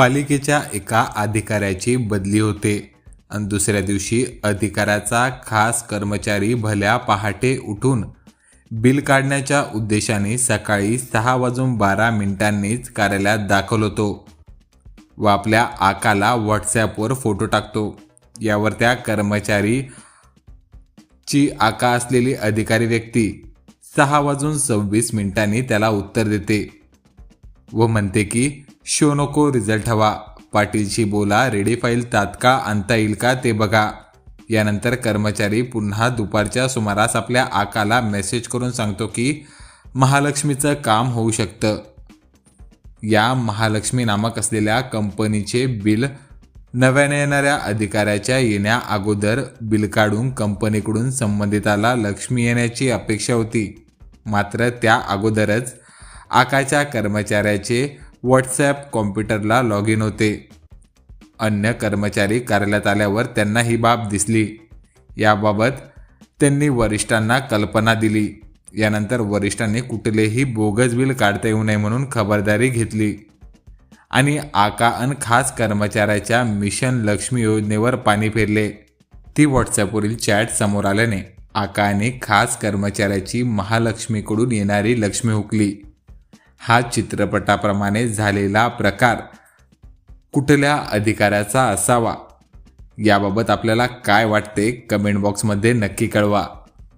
पालिकेच्या एका अधिकाऱ्याची बदली होते. आणि दुसऱ्या दिवशी अधिकाऱ्याचा खास कर्मचारी भल्या पहाटे उठून बिल काढण्याच्या उद्देशाने सकाळी सहा वाजून बारा मिनिटांनीच कार्यालयात दाखल होतो व आपल्या आकाला व्हॉट्सॲपवर फोटो टाकतो. यावर त्या कर्मचारी ची आका असलेली अधिकारी व्यक्ती सहा वाजून सव्वीस मिनिटांनी त्याला उत्तर देते व म्हणते की शो नको रिझल्ट हवा. पाटीलशी बोला रेडी फाईल तात्काळ आणता येईल का ते बघा. यानंतर कर्मचारी पुन्हा दुपारच्या सुमारास आपल्या आकाला मेसेज करून सांगतो की महालक्ष्मीचं काम होऊ शकतं. या महालक्ष्मी नामक असलेल्या कंपनीचे बिल नव्याने येणाऱ्या अधिकाऱ्याच्या येण्या अगोदर बिल काढून कंपनीकडून संबंधिताला लक्ष्मी येण्याची अपेक्षा होती. मात्र त्या अगोदरच आकाच्या कर्मचाऱ्याचे व्हॉट्सॲप कॉम्प्युटरला लॉग इन होते. अन्य कर्मचारी कार्यालयात आल्यावर त्यांना ही बाब दिसली. याबाबत त्यांनी वरिष्ठांना कल्पना दिली. यानंतर वरिष्ठांनी कुठलेही बोगस बिल काढता येऊ नये म्हणून खबरदारी घेतली. आणि आका अन खास कर्मचाऱ्याच्या मिशन लक्ष्मी योजनेवर पाणी फिरले. ती व्हॉट्सॲपवरील चॅट समोर आल्याने आकाने खास कर्मचाऱ्याची महालक्ष्मीकडून येणारी लक्ष्मी हुकली. हा चित्रपटाप्रमाणे झालेला प्रकार कुठल्या अधिकाऱ्याचा असावा? याबाबत आपल्याला काय वाटते? कमेंट बॉक्समध्ये नक्की कळवा.